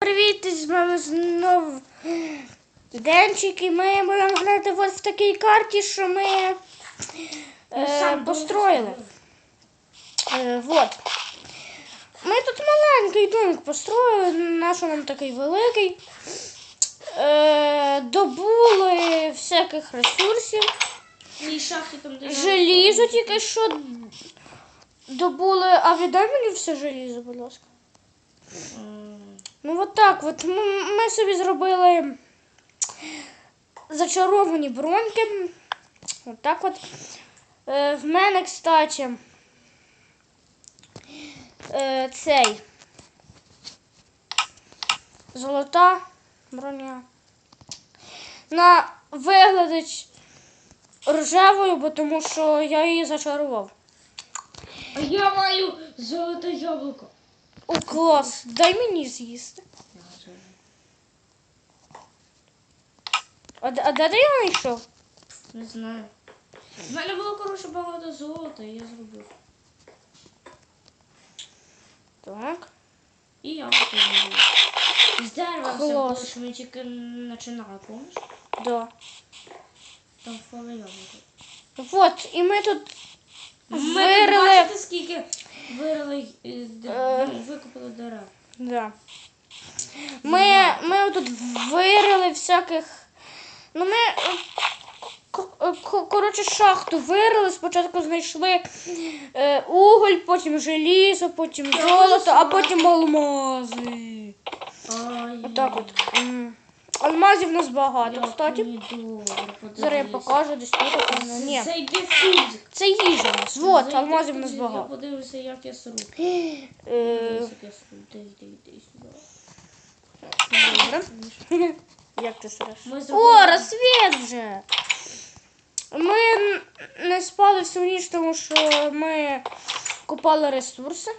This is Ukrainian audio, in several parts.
Привіт, з вами знову Денчик, і ми будемо грати ось в такій карті, що ми е, построїли. Е, вот. Ми тут маленький домик построїли, наш нам такий великий. Е, добули всяких ресурсів. Желізо тільки що добули. А віддай мені все желізо, будь ласка. Ну от так, от ми, собі зробили зачаровані броньки. От так от. Е, в мене, кстати, е, цей золота броня. На виглядить рожевою, бо тому що я її зачарував. А я маю золоте яблуко. О, клас! Дай мені з'їсти. А, де- а де ти його знайшов? Не знаю. В мене було коротше багато золота, і я зробив. Так. І яблуко зробив. З дерева все Клас. було, що ми тільки починали, помниш? Да. Там впало яблуко. Вот, і ми тут Ми тут вирили. бачите, скільки вирили, е, викопали дерев. Да. Ми, ми тут вирили всяких. Ну, ми. Коротше, шахту вирили, спочатку знайшли е, уголь, потім желізо, потім золото, а потім алмази. Ай, Отак от. Алмазів у нас багато, кстати. Зараз я покажу десь тут. Ні. Зайди в фізик. Це їжа у нас. Вот, алмазів у нас Я багато. подивлюся, як я сру. Е, як я сру. Добре. Як ти среш? Ми О, зробили- розсвіт вже. Ми н- не спали всю ніч, тому що ми купали ресурси.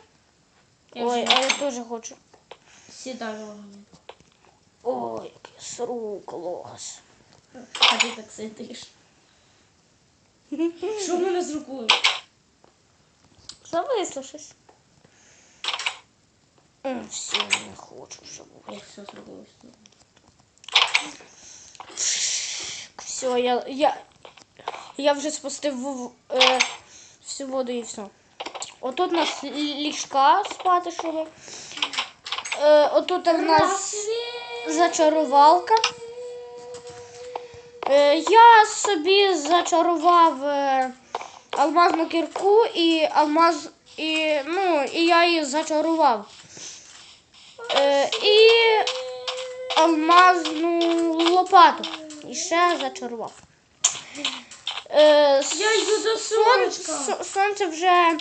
Я Ой, вже а я теж хочу. Сідай вогонь. Ой, як я сру, клас. А ти так сидиш. Що в мене з рукою? Зависло щось. М, Все, не хочу вже. Я все зробила. Все, я, я, я вже спустив в, е, всю воду і все. Отут у нас ліжка спати, щоб. Е, отут у нас зачарувалка. Е, я собі зачарував е, алмазну кірку і алмаз. І, ну, і я її зачарував. Е, і алмазну лопату. І ще зачарував. Я йду до сонечка. со- сонце вже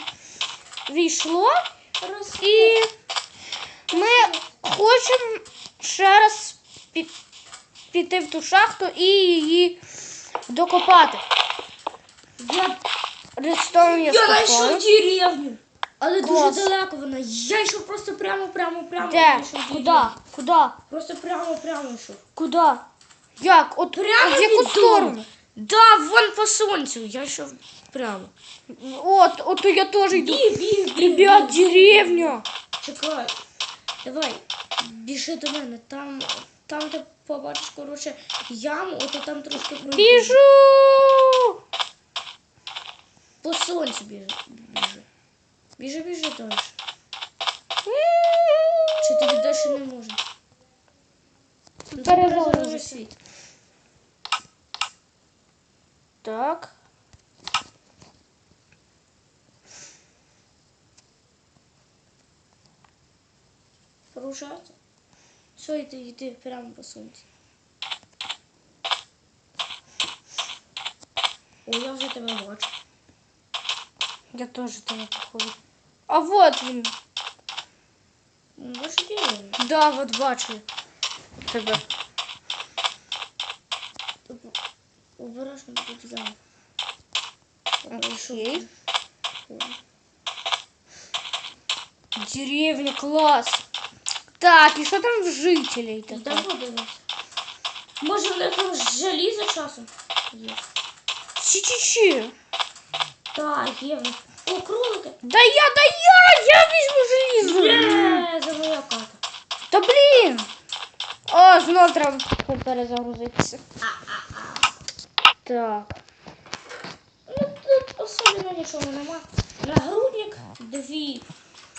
війшло. І ми хочемо ще раз пі- піти в ту шахту і її докопати. Я, Редстоун я я знайшов деревню. Але Клас. дуже далеко вона. Я йшов просто прямо, прямо, прямо. Де? Куди? Куди? Просто прямо, прямо йшов. Куди? Як? От Прямо в яку сторону? Да, вон по сонцю. Я йшов прямо. От, от я теж йду. Біг, біг, біг. Ребят, деревня. Чекай. Давай, біжи до мене. Там, там ти побачиш, коротше, яму, ото там трошки пройди. Біжу. По сонцю біжи. Біжи. Біжи, біжи далі. Чи тобі далі не можна? Ти світ. Так. Порушати. Все, йди, йди прямо по сонцю. О, я вже тебе бачу. Я теж тебе походу. А вот він. Бачу деревню. Да, от бачу. Тебе. Обережно тут яму. Окей. Деревня, клас. Так, і що там в жителей Там таке? подивись. Може в них там желізо часом є? Чи-чи-чи. Так, є. О, кролики. Да я, да я, я візьму желізо. Є, за моя хата. Та блін! О, знов треба перезагрузитися. Так. Ну тут особливо нічого нема. Нагрудник, дві,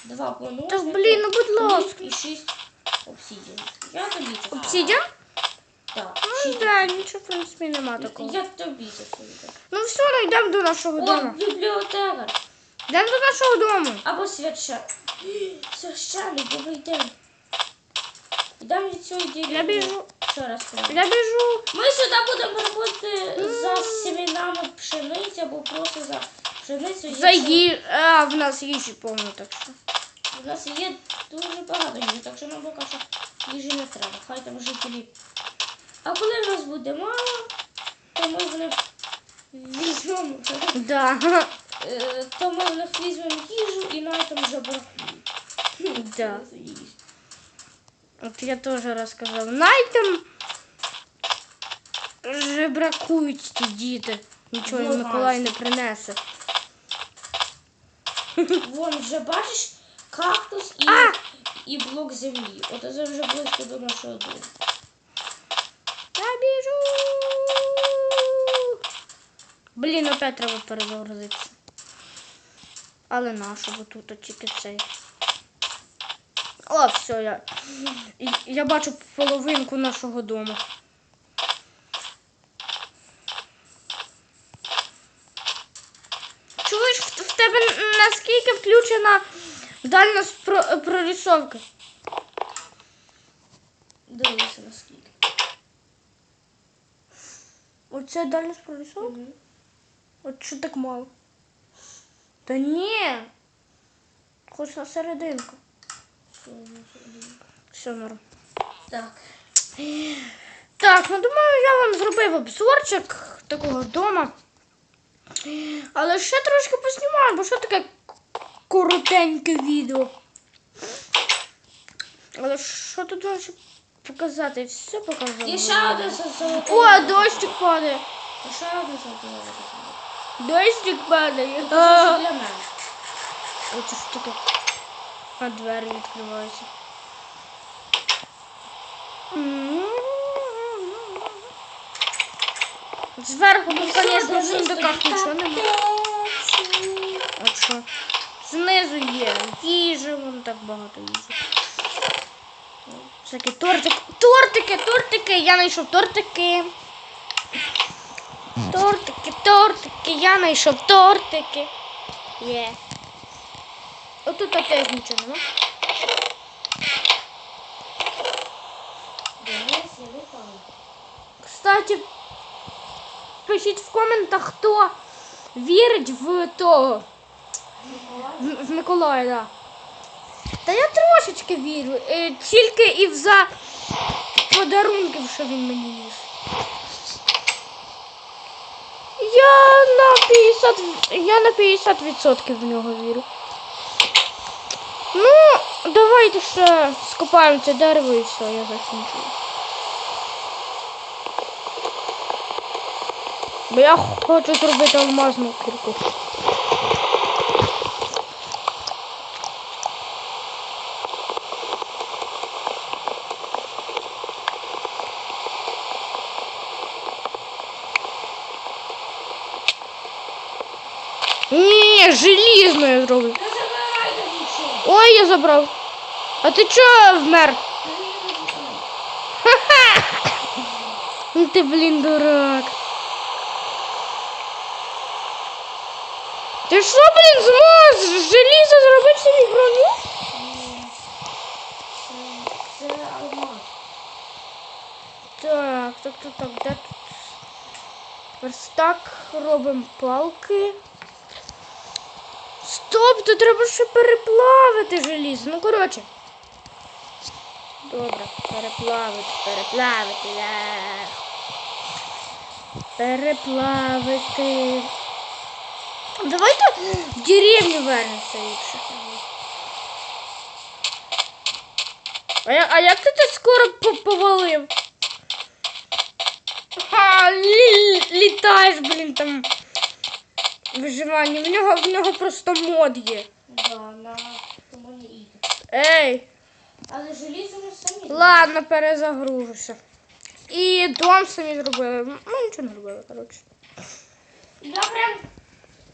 два планочки. Та блін, ну будь ласка. І шість обсидіан. Я тобі це. Обсідіан? Так. Ну, шість. да, нічого, в принципі, нема такого. Я тобі це віддам. Ну все, ну йдемо до нашого О, дому. бібліотека. Йдемо до нашого дому. Або священник. Священник, добрий день. Йдемо від цього ділянки. Я біжу. Ще раз прямо. Я біжу. Ми сюди будемо робити за семенами пшениці або просто за пшеницю. За якщо- ї... А, в нас їжі повно, так що. У нас є дуже багато їжі, так що нам поки що їжі не треба. Хай там жителі. А коли в нас буде мало, то ми в них візьмемо. Да. е, То ми в них візьмемо їжу і на там жебракуємо. Да. От я теж розказав. Найтем жебракують ті діти. Нічого Миколай не принесе. Вон вже бачиш кактус і, А! і блок землі. От це вже близько до нашого дому. Я біжу. Блін, опять треба перезагрузитися. Але нащо, бо тут тільки цей. О, все, я, я бачу половинку нашого дому. Чуєш, в тебе наскільки включена дальня спро- прорисовка? Дивися наскільки. Оце дальня прорисовка? От що так мало? Та ні. Хоч на серединку. Все норм. Так. Так, ну думаю, я вам зробив обзорчик такого дома. Але ще трошки поснімаю, бо що таке коротеньке відео. Але що тут далі показати? Все покажу. І ще один золотий. О, дощик падає. І ще один золотий. Дощик падає. Це А. для мене. Оце ж таке. А двері відкриваються. Зверху, ну, звісно, в сундуках нічого немає. От що? Знизу є їжа, вон так багато їжі. Всякі тортики. Тортики, тортики! Я знайшов тортики. Тортики, тортики, я знайшов тортики. Є. Отут опять нічого нема. Кстати, пишіть в коментах, хто вірить в того. В, в Миколая, да. Та я трошечки вірю. Е, тільки і в за подарунків, що він мені ніс. Я на 50, я на 50% в нього вірю. Ну, давайте ще скопаємо це дерево і все, я закінчую. Бо я хочу зробити алмазну кірку. Ні, желізну я нічого. Ой, я забрав. А ти чого вмер? Ха-ха! Ну ти, блін, дурак. Ти що, блін, змог з желіза зробити собі броню? Це алмаз. Так, так, так, так, де тут? Верстак, робимо палки. Стоп, тут треба ще переплавити желізо. Ну, коротше. Добре, переплавити, переплавити. Переплавити. Давайте в деревню вернемося ліпше. А, а як ти так скоро повалив? Ха, лі, літаєш, блін, там виживання. В нього в нього просто мод є. Да, на тому не їде. Ей! Але желізо ми самі. Ладно, перезагружуся. І дом самі зробили. Ну, нічого не робили, коротше. Я прям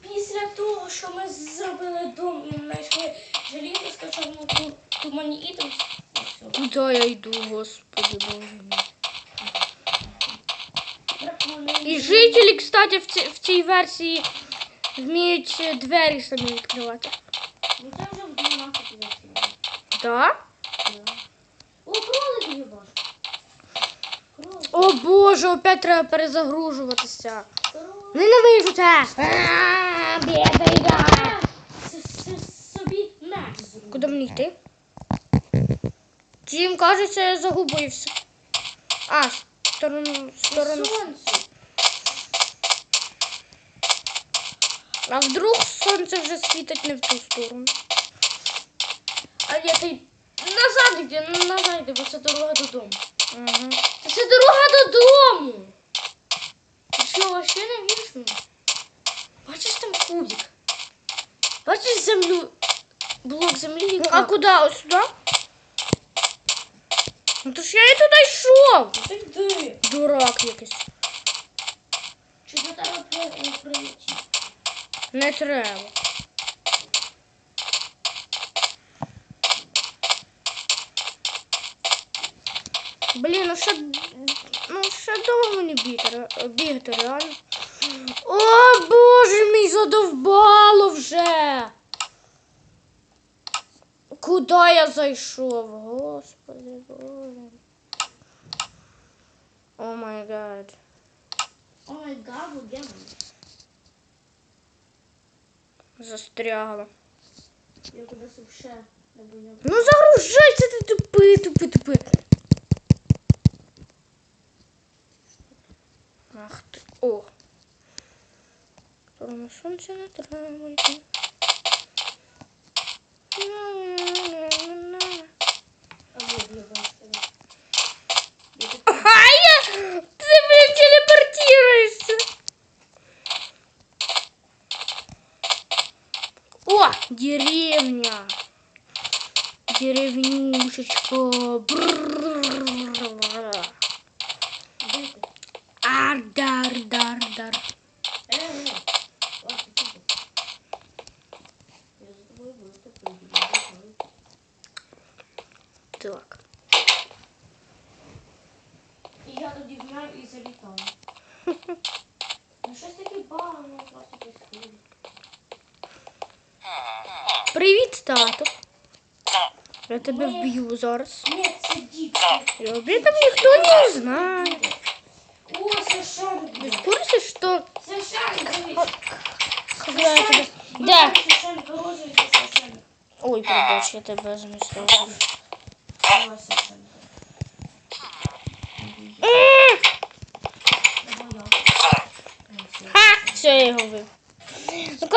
після того, що ми зробили дом і знайшли желізо, скачав ну, ту, тумані ідом. Куди я йду, господи боже мій. І жителі, кстати, в цій, в цій версії вміють двері самі відкривати. Ну це вже в 12 вийшло. Так? О, кролик є баш. О боже, опять треба перезагружуватися. Ненавижу це! Бідайда! Собі на. Куди мені йти? Їм кажеться, я загубився. А, сторону сторону. Сонце. А вдруг солнце вже світить не в ту сторону. А я ти назад йди, ну, назад йди, бо це дорога додому. Угу. Це дорога додому. Ти що, вообще не видишь мені? Бачиш там кубик? Бачишь землю? Блок земли. і ну, А куда? Ось сюди? Ну то ж я и туда йшов. Дурак, йди. Дурак якийсь. Чого зараз е, е, прилетів? Не треба. Блін, ну ще ну ще довго мені бігти, бігти, реально. О, боже мій, задовбало вже. Куди я зайшов? Господи боже. О май гад. О май гад, у get застрягла. Я туди ще не буду. Ну загружайся ти тупи, тупи, тупи. Ах ты... О. Тому сонце не треба. Деревня. Деревнюшечка. Ар, дар, дар, дар. Так. Я тоді в і залітала. Ну щось таке багато просто происходит. Привіт, тато. Я тебе вб'ю зараз. Дід. Тобі там ніхто не знає. О, це шарик. Ти в курсі, що Це шарик, дивись. Когда я шарик, виложується. Ой, пробач, я тебе змістила. Ось це шарик. Я. Ха! Все, я його вбив.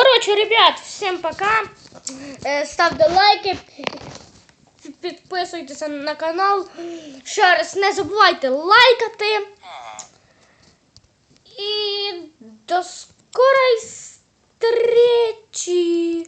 Ну, коротше, ребят, всім пока. Е, Ставте лайки, пі- підписуйтеся на канал. Ще раз не забувайте лайкати. І до скорої зустрічі.